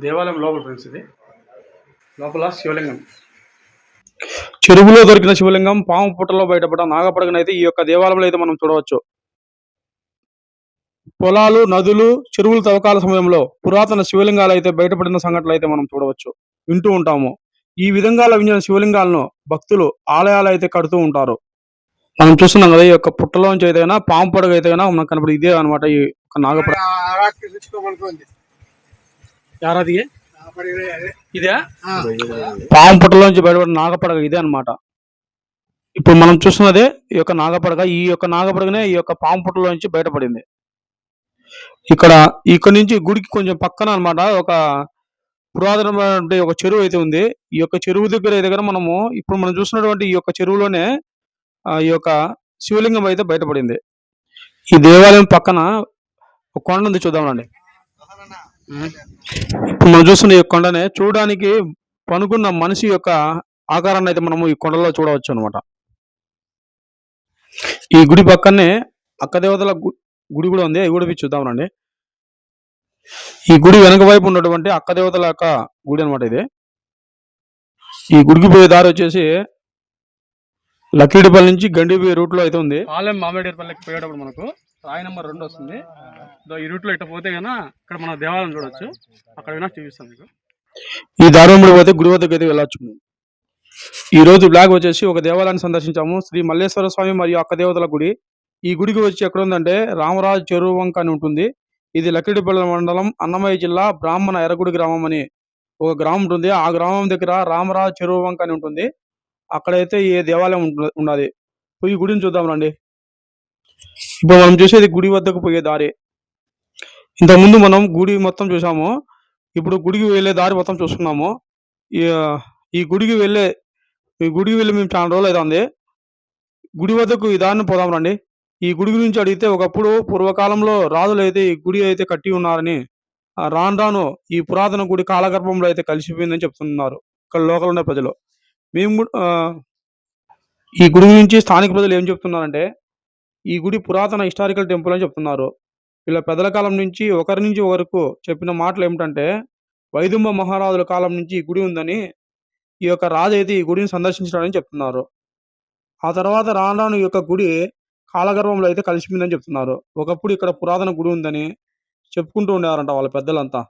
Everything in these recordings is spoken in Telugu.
దేవాలయం లోపల ఫ్రెండ్స్ ఇది లోపల శివలింగం చెరువులో దొరికిన శివలింగం పాము పుట్టలో బయటపడ్డ నాగపడగనైతే ఈ యొక్క దేవాలయంలో అయితే మనం చూడవచ్చు పొలాలు నదులు చెరువుల తవ్వకాల సమయంలో పురాతన శివలింగాలు అయితే బయటపడిన సంఘటనలు అయితే మనం చూడవచ్చు వింటూ ఉంటాము ఈ విధంగా లభించిన శివలింగాలను భక్తులు ఆలయాలు అయితే కడుతూ ఉంటారు మనం చూస్తున్నాం కదా ఈ యొక్క పుట్టలోంచి అయితేనా పాము పడగ అయితేనా మనకు కనపడి ఇదే అనమాట ఈ యొక్క నాగపడ యారాది ఇదే? పాము పుట్టలోంచి బయటపడిన నాగపడగ ఇదే అన్నమాట. ఇప్పుడు మనం చూస్తున్నదే ఈ యొక్క నాగపడగ. ఈ యొక్క నాగపడగనే ఈ యొక్క పాము పుట్టలోంచి బయటపడింది. ఇక్కడ ఇక్కడ నుంచి గుడికి కొంచెం పక్కన అన్నమాట. ఒక పురాతనమైనటువంటి ఒక చెరువు అయితే ఉంది. ఈ యొక్క చెరువు దగ్గర దగ్గర మనము ఇప్పుడు మనం చూస్తున్నటువంటి ఈ యొక్క చెరువులోనే ఈ యొక్క శివలింగం అయితే బయటపడింది. ఈ దేవాలయం పక్కన ఒక కొండ ఉంది చూద్దామండి ఇప్పుడు మనం చూస్తున్న ఈ కొండనే చూడడానికి పనుకున్న మనిషి యొక్క ఆకారాన్ని అయితే మనము ఈ కొండలో చూడవచ్చు అనమాట ఈ గుడి పక్కనే అక్క దేవతల గుడి కూడా ఉంది. ఈ కూడా చూద్దామనండి ఈ గుడి వెనక వైపు ఉన్నటువంటి అక్క దేవతల యొక్క గుడి అనమాట ఇది. ఈ గుడికి పోయే దారి వచ్చేసి లక్కిడిపల్లి నుంచి గండిపోయే రూట్లో అయితే ఉంది. పాలెం మామిడిపల్లికి పోయేటప్పుడు మనకు రాయి నెంబర్ రెండు వస్తుంది. ఈ రూట్లో ఇట్లా పోతే కన్నా ఇక్కడ మన దేవాలయం చూడొచ్చు. అక్కడ వినా చూపిస్తాం మీకు. ఈ దారి పోతే గుడి వద్దకు అయితే వెళ్ళొచ్చు ఈ రోజు బ్లాగ్ వచ్చేసి ఒక దేవాలయాన్ని సందర్శించాము. శ్రీ మల్లేశ్వర స్వామి మరియు అక్క దేవతల గుడి. ఈ గుడికి వచ్చి ఎక్కడ ఉందంటే రామరాజు చెరువు వంక అని ఉంటుంది. ఇది లక్కిడిపల్లి మండలం అన్నమయ్య జిల్లా బ్రాహ్మణ ఎర్రగుడి గ్రామం అని ఒక గ్రామం ఉంటుంది. ఆ గ్రామం దగ్గర రామరాజు చెరువు వంక అని ఉంటుంది. అక్కడైతే ఈ దేవాలయం ఉన్నది పోయి గుడిని చూద్దాం రండి. ఇప్పుడు మనం చూసేది గుడి వద్దకు పోయే దారి. ఇంతకుముందు మనం గుడి మొత్తం చూసాము ఇప్పుడు గుడికి వెళ్ళే దారి మొత్తం చూస్తున్నాము. ఈ గుడికి వెళ్ళే ఈ గుడికి వెళ్ళి మేము చాలా రోజులు అవుతుంది. గుడి వద్దకు ఈ దారిని పోదాం రండి. ఈ గుడి గురించి అడిగితే ఒకప్పుడు పూర్వకాలంలో రాజులు అయితే ఈ గుడి అయితే కట్టి ఉన్నారని రాను రాను ఈ పురాతన గుడి కాలగర్భంలో అయితే కలిసిపోయిందని చెప్తున్నారు. ఇక్కడ లోకల్ ఉన్న ప్రజలు. మేము కూడా, ఈ గుడి గురించి స్థానిక ప్రజలు ఏం చెప్తున్నారంటే ఈ గుడి పురాతన హిస్టారికల్ టెంపుల్ అని చెప్తున్నారు. ఇలా పెద్దల కాలం నుంచి ఒకరి నుంచి వరకు చెప్పిన మాటలు ఏమిటంటే వైదుంబ మహారాజుల కాలం నుంచి ఈ గుడి ఉందని ఈ యొక్క రాజు అయితే ఈ గుడిని సందర్శించడానికి చెప్తున్నారు. ఆ తర్వాత రాను రాను ఈ యొక్క గుడి కాలగర్భంలో అయితే కలిసిపోయిందని చెప్తున్నారు. ఒకప్పుడు ఇక్కడ పురాతన గుడి ఉందని చెప్పుకుంటూ ఉండేవారంట వాళ్ళ పెద్దలంతా.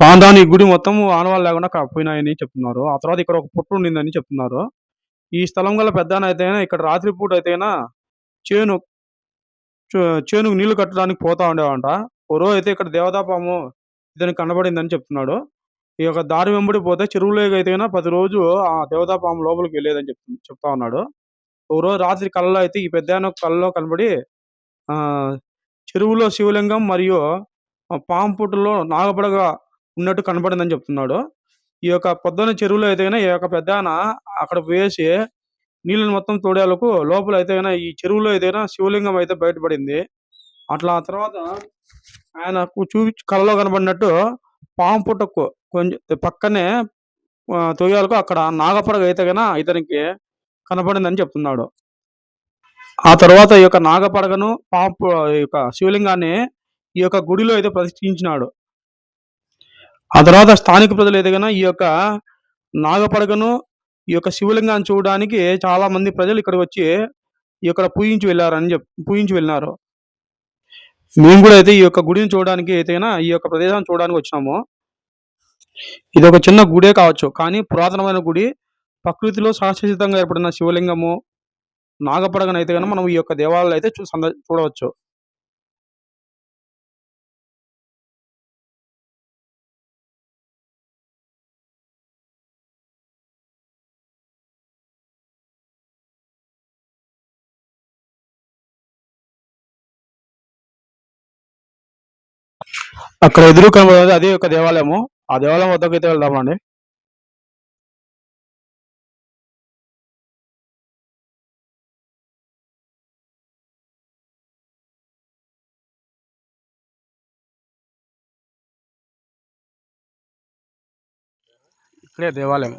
రాను రాను ఈ గుడి మొత్తం ఆనవాళ్ళు లేకుండా పోయినాయని చెప్తున్నారు. ఆ తర్వాత ఇక్కడ ఒక పుట్టు ఉండిందని చెప్తున్నారు. ఈ స్థలం గల పెద్ద ఇక్కడ రాత్రిపూట అయితేనా చేను చేనుకు నీళ్ళు కట్టడానికి పోతా ఉండేవంట. ఓ రోజు అయితే ఇక్కడ దేవతాపాము ఇతనికి కనబడిందని చెప్తున్నాడు. ఈ యొక్క దారి వెంబడి పోతే చెరువులో అయితే ప్రతి రోజు ఆ దేవతాపాము లోపలికి వెళ్ళేదని చెప్ చెప్తా ఉన్నాడు. ఓ రోజు రాత్రి కళ్ళలో అయితే ఈ పెద్ద కళ్ళలో కనబడి ఆ చెరువులో శివలింగం మరియు పాము పుట్టులో నాగపడగ ఉన్నట్టు కనబడిందని చెప్తున్నాడు. ఈ యొక్క పొద్దున్న చెరువులో అయితే ఈ యొక్క పెద్ద అక్కడ వేసి నీళ్ళని మొత్తం తోడేలకు లోపల అయితేనా ఈ చెరువులో అయితేనా శివలింగం అయితే బయటపడింది. అట్లా ఆ తర్వాత ఆయనకు చూపి కళ్ళలో కనబడినట్టు పాము పుట్టకు కొంచెం పక్కనే తొయ్యాలకు అక్కడ నాగపడగ అయితే గన ఇతనికి కనపడిందని చెప్తున్నాడు. ఆ తర్వాత ఈ యొక్క నాగపడగను పాము ఈ యొక్క శివలింగాన్ని ఈ యొక్క గుడిలో అయితే ప్రతిష్ఠించినాడు. ఆ తర్వాత స్థానిక ప్రజలు అయితే గన ఈ యొక్క నాగపడగను ఈ యొక్క శివలింగాన్ని చూడడానికి చాలా మంది ప్రజలు ఇక్కడ వచ్చి ఇక్కడ పూజించి వెళ్ళారని చెప్ పూజించి వెళ్ళినారు. మేము కూడా అయితే ఈ యొక్క గుడిని చూడడానికి అయితేనా ఈ యొక్క ప్రదేశాన్ని చూడడానికి వచ్చినాము. ఇది ఒక చిన్న గుడే కావచ్చు కానీ పురాతనమైన గుడి. ప్రకృతిలో సహజసిద్ధంగా ఏర్పడిన శివలింగము నాగపడగనైతే కనుక మనం ఈ యొక్క దేవాలయాలు అయితే చూ సంద చూడవచ్చు. అక్కడ ఎదురు కనబడేది అదే ఒక దేవాలయము. ఆ దేవాలయం వద్దకు అయితే వెళ్దామండి. ఇక్కడే దేవాలయం.